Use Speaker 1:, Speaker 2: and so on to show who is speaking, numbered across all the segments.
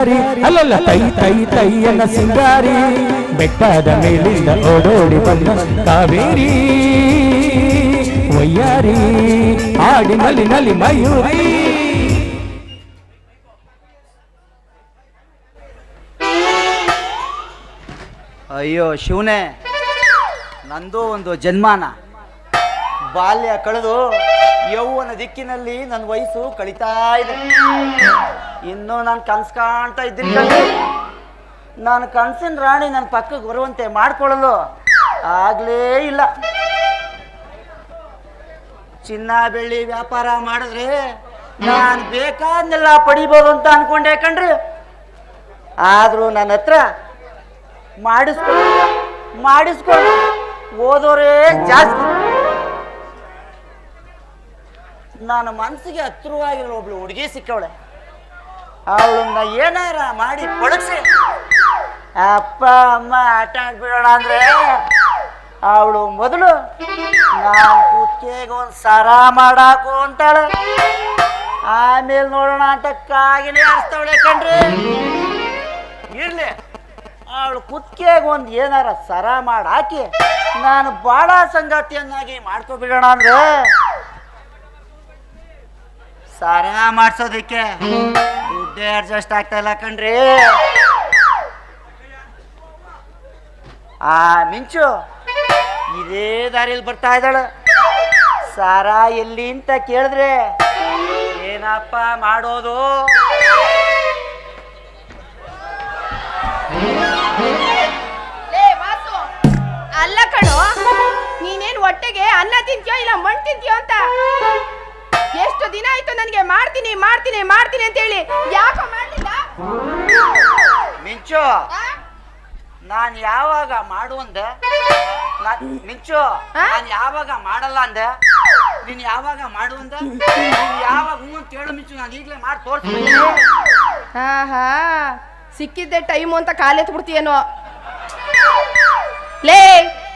Speaker 1: ಅಲ್ಲಲ್ಲ, ತೈ ತೈ ತೈಯನ ಸಿಂಗಾರಿ, ಬೆಟ್ಟದ ಮೇಲಿಂದ ಓಡೋಡಿ ಬಂದ ಕಾವೇರಿ, ವಯ್ಯಾರಿ ನಲಿ ನಲ್ಲಿ ಮಯೂರಿ.
Speaker 2: ಅಯ್ಯೋ, ಶಿವನೇ, ನಂದು ಒಂದು ಜನ್ಮಾನ. ಬಾಲ್ಯ ಕಳೆದು ಯೌವನ ದಿಕ್ಕಿನಲ್ಲಿ ನನ್ನ ವಯಸ್ಸು ಕಳೀತಾ ಇದೆ. ಇನ್ನು ನಾನು ಕನ್ಸು ಕಾಣ್ತಾ ಇದ್ದೀನಿ. ನಾನು ಕನ್ಸಿನ ರಾಣಿ ನನ್ನ ಪಕ್ಕಕ್ಕೆ ಬರುವಂತೆ ಮಾಡ್ಕೊಳ್ಳಲು ಆಗ್ಲೇ ಇಲ್ಲ. ಚಿನ್ನ ಬೆಳ್ಳಿ ವ್ಯಾಪಾರ ಮಾಡಿದ್ರೆ ನಾನು ಬೇಕಾದ್ನೆಲ್ಲ ಪಡಿಬೋದು ಅಂತ ಅನ್ಕೊಂಡೆ ಕಣ್ರಿ. ಆದರೂ ನನ್ನ ಹತ್ರ ಮಾಡಿಸ್ಕೊಂಡು ಮಾಡಿಸ್ಕೊಂಡು ಓದೋರೇ ಜಾಸ್ತಿ. ನಾನು ಮನಸ್ಸಿಗೆ ಹತ್ತಿರವಾಗಿರೋ ಒಬ್ಳು ಹುಡುಗಿ ಸಿಕ್ಕವಳೆ. ಅವಳನ್ನ ಏನಾರ ಮಾಡಿ ಪಡಕ್ಸಿ ಅಪ್ಪ, ಅಮ್ಮ, ಆಟ ಆಡ್ಬಿಡೋಣ ಅಂದ್ರೆ ಅವಳು ಮೊದಲು ನಾನು ಕುತ್ತಿಗೆಗೆ ಒಂದು ಸರ ಮಾಡಾಕು ಅಂತಾಳೆ. ಆಮೇಲೆ ನೋಡೋಣ ಅಂತ ಕಾಗಿನೇ ಆಡ್ತಾವಳೆ ಕಣ್ರಿ. ಇರ್ಲಿ. ಅವಳು ಕುತ್ತಿಗೆಗೆ ಒಂದು ಏನಾರ ಸರ ಮಾಡಿ ಹಾಕಿ ನಾನು ಬಾಳ ಸಂಗಾತಿಯನ್ನಾಗಿ ಮಾಡ್ಕೊಬಿಡೋಣ ಅಂದ್ರೆ ಸರ ಮಾಡ್ಸೋದಕ್ಕೆ. ದುಡ್ಡೇ ಅಡ್ಜಸ್ಟ್ ಆಗ್ತಾ ಇಲ್ಲ ಕಣ್ರಿ. ಆ, ಮಿಂಚು. ಇದೇ ದಾರಿಯಲ್ಲಿ ಬರ್ತಾ ಇದ್ದಾಳೆ. ಸಾರಾ ಎಲ್ಲಿ ಅಂತ ಕೇಳಿದ್ರೆ ಏನಪ್ಪ ಮಾಡೋದು?
Speaker 3: ಅಲ್ಲ ಕಣೋ, ನೀನೇನ್ ಹೊಟ್ಟೆಗೆ ಅನ್ನ ತಿಂತೀಯೋ ಇಲ್ಲ ಮಣ್ಣು ತಿಂತೀಯೋ ಅಂತ? ಎಷ್ಟು ದಿನ ಆಯ್ತು ನನಗೆ ಮಾಡ್ತೀನಿ ಮಾಡ್ತೀನಿ ಮಾಡ್ತೀನಿ ಅಂತ ಹೇಳಿ ಯಾಕೋ ಮಾಡ್ಲಿಲ್ಲ?
Speaker 2: ಮಿಂಚು
Speaker 3: ಆ?
Speaker 2: ನಾನು ಯಾವಾಗ ಮಾಡುವಂದೆ ನಾನ್ ಮಿಂಚು? ನಾನು ಯಾವಾಗ ಮಾಡಲ್ಲ ಅಂದೆ? ನೀನು ಯಾವಾಗ ಮಾಡುವಂದ ನೀನ್ ಯಾವಾಗ ಹ್ಞೂ ಅಂತ ಹೇಳು ಮಿಂಚು ನಾನು ಈಗಲೇ ಮಾಡಿ ತೋರಿಸ್ತೀನಿ.
Speaker 3: ಆಹಾ ಸಿಕ್ಕಿದ್ದೆ ಟೈಮು ಅಂತ ಕಾಲೆತ್ ಬಿಡ್ತೀಯೇನೋ ಲೇ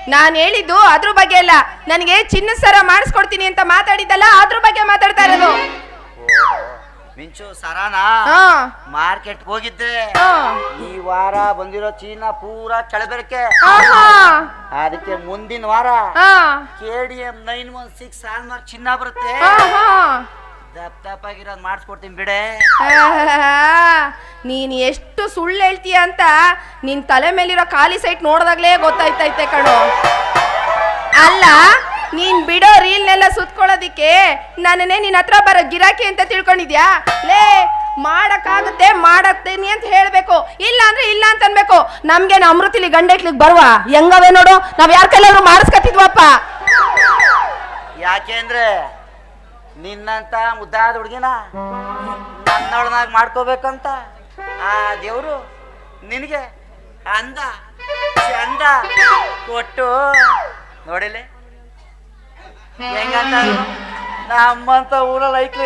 Speaker 3: ನಾನು ಹೇಳಿದ್ದು ಅದ್ರ ಬಗ್ಗೆ ಅಲ್ಲ. ನನಗೆ ಚಿನ್ನ ಸರ ಮಾಡಿಸ್ಕೊಡ್ತೀನಿ ಅಂತ ಮಾತಾಡಿದ್ದಲ್ಲ ಅದ್ರ ಬಗ್ಗೆ ಮಾತಾಡ್ತಾ ಇರೋದು.
Speaker 2: ಮಿಂಚು ಸರಾನಾ?
Speaker 3: ಹಾ.
Speaker 2: ಮಾರ್ಕೆಟ್ ಹೋಗಿದ್ದೆ.
Speaker 3: ಹಾ.
Speaker 2: ಈ ವಾರ ಬಂದಿರೋ ಚೀನಾ ಪೂರಾ ಕೆಳಬೆರಕೆ.
Speaker 3: ಆಹಾ.
Speaker 2: ಅದಕ್ಕೆ ಮುಂದಿನ ವಾರ
Speaker 3: ಹಾ.
Speaker 2: K D M nine one six mark ಚಿನ್ನ ಬರುತ್ತೆ.
Speaker 3: ಆಹಾ.
Speaker 2: ದಪ್ಪ ದಪ್ಪಾಗಿರೋದು ಮಾಡಿಸ್ಕೊಡ್ತೀನಿ ಬಿಡೆ.
Speaker 3: ಆಹಾ, ನೀನ್ ಎಷ್ಟು ಸುಳ್ಳು ಹೇಳ್ತೀಯ ಅಂತ ನಿನ್ ತಲೆ ಮೇಲಿರೋ ಖಾಲಿ ಸೈಟ್ ನೋಡ್ದಾಗ್ಲೇ ಗೊತ್ತಾಯ್ತೈತೆ ಕಣೋ. ಅಲ್ಲ, ನೀನ್ ಬಿಡೋ ರೀಲ್ನೆಲ್ಲ ಸುತ್ಕೊಳ್ಳೋದಿಕ್ಕೆ ನನ್ನನ್ನೇ ನಿನ್ನ ಹತ್ರ ಬರೋ ಗಿರಾಕಿ ಅಂತ ತಿಳ್ಕೊಂಡಿದ್ಯಾ? ಲೇ, ಮಾಡಕ್ಕಾಗುತ್ತೆ, ಮಾಡತ್ತೇನಿ ಅಂತ ಹೇಳ್ಬೇಕು. ಇಲ್ಲ ಅಂದ್ರೆ ಇಲ್ಲ ಅಂತ ಅನ್ಬೇಕು. ನಮ್ಗೇನು ಅಮೃತಿಲಿ ಗಂಡೆಕ್ಲಿಗ್ ಬರುವ. ಹೆಂಗವೆ ನೋಡು? ನಾವ್ ಯಾರ ಕೈಲಾದ್ರು ಮಾಡಿಸ್ಕತ್ತಿದ್ವಪ್ಪ.
Speaker 2: ಯಾಕೆ ಅಂದ್ರೆ ನಿನ್ನಂತ ಮುದ್ದಾದ ಹುಡುಗಿನ ನನ್ನೊಳನಾಗ ಮಾಡ್ಕೋಬೇಕಂತ. ಆ ದೇವರು ನಿನಗೆ ಅಂದ ಚಂದ ಕೊಟ್ಟು. ನೋಡಿಲೆ ಹೆಂಗಂತ? ನಮ್ಮಂತ ಊರಲ್ಲಿ ಐಕ್ಳು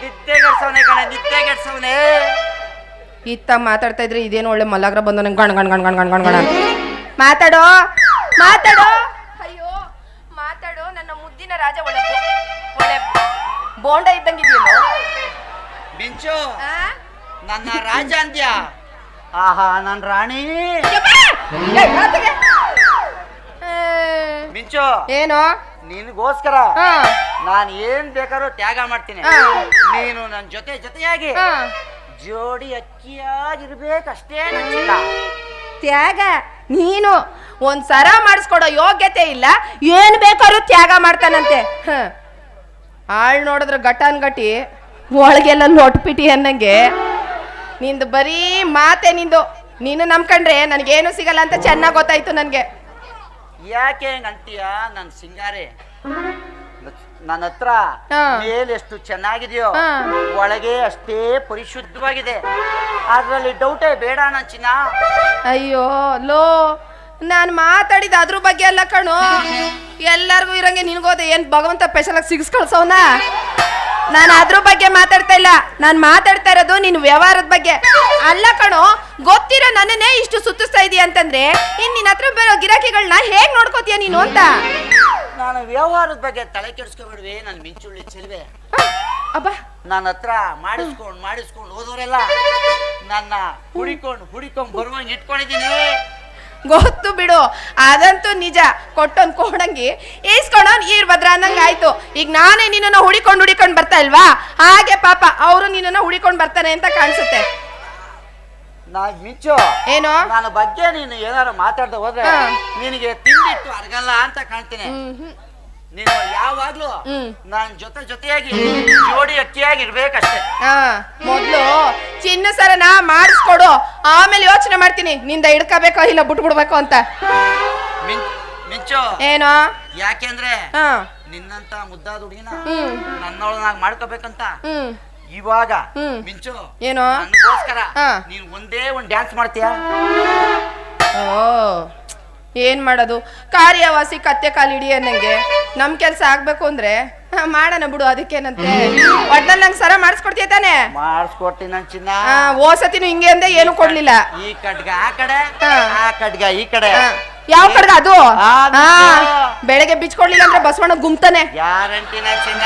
Speaker 2: ನಿದ್ದೆ ಗೆಡ್ಸವನೆ ಕಣ ನಿದ್ದೆ ಗೆಡ್ಸವನೆ
Speaker 3: ಇತ್ತ ಮಾತಾಡ್ತಾ ಇದ್ರೆ ಇದೇನು ಒಳ್ಳೆ ಮಲ್ಲಾಗ್ರ ಬಂದ ನಂಗೆ ಗಣ ಗಣ ಗಣ ಗಣ ಗಣ್ ಗಣ್ ಗಣ ಮಾತಾಡೋ ಮಾತಾಡೋ. ಅಯ್ಯೋ ಮಾತಾಡೋ ನನ್ನ ಮುದ್ದಿನ ರಾಜ ಒಳ್ಳೆ ಒಳ್ಳೆ ಬೋಂಡ ಇದ್ದಂಗಿದೆಯಲ್ಲೋ?
Speaker 2: ಮಿಂಚು. ನನ್ನ ರಾಜ ಅಂದ್ಯ ಆಹಾ ನನ್ನ ರಾಣಿ. ಮಿಂಚು.
Speaker 3: ಏನು?
Speaker 2: ನಿನಗೋಸ್ಕರ ನಾನು ಏನ್ ಬೇಕಾದ್ರೂ ತ್ಯಾಗ ಮಾಡ್ತೀನಿ. ನೀನು ನನ್ನ ಜೊತೆ ಜೊತೆಯಾಗಿ ಜೋಡಿ ಅಕ್ಕಿಯಾಗಿರ್ಬೇಕಷ್ಟೇ ನನ್ನಿಲ್ಲ
Speaker 3: ತ್ಯಾಗ? ನೀನು ಒಂದ್ ಸರ ಮಾಡಿಸ್ಕೊಡೋ ಯೋಗ್ಯತೆ ಇಲ್ಲ. ಏನ್ ಬೇಕಾದ್ರೂ ತ್ಯಾಗ ಮಾಡ್ತಾನಂತೆ. ಹ. ಆಳ್ ನೋಡಿದ್ರೆ ಗಟಾನ್ ಗಟಿ ಒಳಗೆಲ್ಲ ಲೊಟ್ಪಿಟಿ ಅನ್ನಂಗೆ. ನಿಂದು ಬರೀ ಮಾತೆ ನಿಂದು. ನೀನು ನಂಬ್ಕಂಡ್ರೆ ನನಗೇನು ಸಿಗಲ್ಲ ಅಂತ ಚೆನ್ನಾಗಿ ಗೊತ್ತಾಯ್ತು ನನಗೆ.
Speaker 2: ಯಾಕೆ ಹೆಂಗ್ ಅಂತೀಯ ನನ್ ಸಿಂಗಾರೆ? ನನ್ನ ಹತ್ರ
Speaker 3: ಹಾ.
Speaker 2: ಮೇಲ್ ಎಷ್ಟು ಚೆನ್ನಾಗಿದೆಯೋ
Speaker 3: ಹಾ.
Speaker 2: ಒಳಗೆ ಅಷ್ಟೇ ಪರಿಶುದ್ಧವಾಗಿದೆ. ಅದ್ರಲ್ಲಿ ಡೌಟೇ ಬೇಡ ಚಿನ್ನ.
Speaker 3: ಅಯ್ಯೋ ಲೋ ನಾನು ಮಾತಾಡಿದ ಅದ್ರ ಬಗ್ಗೆ ಅಲ್ಲ ಕಣು. ಎಲ್ಲರಿಗೂ ಇರಂಗೆ ನಿನ್ಗೋದೆ ಏನು ಭಗವಂತ ಸ್ಪೆಷಲಾಗಿ ಆಗಿ ಸಿಗಿಸ್ ಕಳ್ಸವ್ನ ನಾನು ಅದ್ರ ಬಗ್ಗೆ ಮಾತಾಡ್ತಾ ಇಲ್ಲ. ನಾನು ಮಾತಾಡ್ತಾ ಇರೋದು ನಿನ್ ವ್ಯವಹಾರದ ಬಗ್ಗೆ. ಅಲ್ಲ ಕಣೋ ಗೊತ್ತಿರೋ ನನ್ನನ್ನೇ ಇಷ್ಟು ಸುತ್ತಿಸ್ತಾ ಇದೀಯ ಅಂತಂದ್ರೆ ಇನ್ ನಿನ್ನ ಹತ್ರ ಬರೋ ಗಿರಾಕಿಗಳನ್ನ ಹೇಗ್ ನೋಡ್ಕೋತೀಯ ನೀನು ಅಂತ?
Speaker 2: ನಾನು ವ್ಯವಹಾರದ ಬಗ್ಗೆ ತಲೆ ಕೆಡಿಸ್ಕೊಬಿಡ್ವಿ ನನ್ನ ಮಿಂಚುಳ್ಳಿ ಚೆಲ್ವೆ.
Speaker 3: ಅಬ್ಬ.
Speaker 2: ನನ್ನ ಹತ್ರ ಮಾಡಿಸ್ಕೊಂಡು ಮಾಡಿಸ್ಕೊಂಡು ಹೋದವರೆಲ್ಲ ನನ್ನ ಹುಡಿಕೊಂಡು ಹುಡಿಕೊಂಡು ಬರುವಂಗೆ ಇಟ್ಕೊಂಡಿದ್ದೀನಿ.
Speaker 3: ಗೊತ್ತು ಬಿಡು. ಅದಂತೂ ನಿಜ. ಕೊಟ್ಟೊಂದ್ ಕೊಡಂಗಿ ಈಸ್ಕೊಂಡು ಈರ್ ಭದ್ರ ಅನ್ನಂಗ್ ಆಯ್ತು ಈಗ ನಾನೇ ನಿನ್ನನ್ನ ಹುಡಿಕೊಂಡು ಹುಡಿಕೊಂಡು ಬರ್ತಾ ಇಲ್ವಾ? ಹಾಗೆ ಪಾಪ ಅವರು ನಿನ್ನನ್ನ ಹುಡಿಕೊಂಡು ಬರ್ತಾನೆ ಅಂತ ಕಾಣಿಸುತ್ತೆ.
Speaker 2: ಮಿಂಚು.
Speaker 3: ಏನು?
Speaker 2: ನನ್ನ ಬಗ್ಗೆ ನೀನು ಏನಾರು ಮಾತಾಡ್ದ ಹೋದ್ರೆ. ನಿನಗೆ ತಿಂಡಿಟ್ಟು ಅರ್ಗಲ್ಲ ಅಂತ ಕಾಣ್ತೀನಿ. ನೀನು ಯಾವಾಗ್ಲೂ. ನಾನ್ ಜೊತೆ ಜೊತೆಯಾಗಿ ಜೋಡಿ ಅಕ್ಕಿಯಾಗಿ ಇರ್ಬೇಕಷ್ಟೇ
Speaker 3: ಮೊದ್ಲು ಚಿನ್ನ ಸರನ ಮಾಡಿಸ್ಕೊಡು. ಆಮೇಲೆ ಯೋಚನೆ ಮಾಡ್ತೀನಿ. ನಿಂದ ಹಿಡ್ಕೋಬೇಕೋ ಇಲ್ಲ ಬಿಟ್ಬಿಡ್ಬೇಕು ಅಂತ.
Speaker 2: ಮಿಂಚು
Speaker 3: ಏನೋ?
Speaker 2: ಯಾಕೆಂದ್ರೆ
Speaker 3: ಹಾ.
Speaker 2: ನಿನ್ನಂತ ಮುದ್ದಾದ ಹುಡುಗಿನ
Speaker 3: ಹ್ಮ್.
Speaker 2: ನನ್ನೊಳನಾಗ ಮಾಡ್ಕೋಬೇಕಂತ.
Speaker 3: ಹ್ಮ್.
Speaker 2: ಇವಾಗ
Speaker 3: ಹ್ಮ್.
Speaker 2: ಮಿಂಚು
Speaker 3: ಏನು?
Speaker 2: ನನಗೋಸ್ಕರ
Speaker 3: ನೀನು
Speaker 2: ನೀನ್ ಒಂದೇ ಒಂದು ಡ್ಯಾನ್ಸ್ ಮಾಡ್ತೀಯಾ?
Speaker 3: ಓ. ಏನ್ ಮಾಡೋದು? ಕಾರ್ಯವಾಸಿ ಕತ್ತೆ ಕಾಲು ಹಿಡಿಯ ನಂಗೆ. ನಮ್ ಕೆಲ್ಸ ಆಗ್ಬೇಕು ಅಂದ್ರೆ ಮಾಡೋಣ ಬಿಡು ಅದಕ್ಕೇನಂತೆ. ಒಟ್ನಲ್ಲಿ ನಂಗೆ ಸರ ಮಾಡಿಸ್ಕೊಡ್ತೀಯ ತಾನೆ?
Speaker 2: ಮಾಡಿಸ್ಕೊಡ್ತೀನಿ ನನ್ ಚಿನ್ನ.
Speaker 3: ಆ, ಓಸತಿನು ಹಿಂಗೆ ಅಂದೆ ಏನು ಕೊಡ್ಲಿಲ್ಲ.
Speaker 2: ಈ ಕಡ್ಗ ಆ ಕಡೆ. ಆ ಕಡ್ಗ ಈ ಕಡೆ.
Speaker 3: ಆ, ಯಾವ ಕಡ್ಗ ಅದು?
Speaker 2: ಆ,
Speaker 3: ಆ,
Speaker 2: ನಿಜ.
Speaker 3: ಬೆಳಗ್ಗೆ ಬಿಚ್ಕೊಡ್ಲಿಲ್ಲ ಅಂದ್ರೆ ಬಸವಣ್ಣ ಗುಮ್ತಾನೆ.
Speaker 2: ಚಿನ್ನ.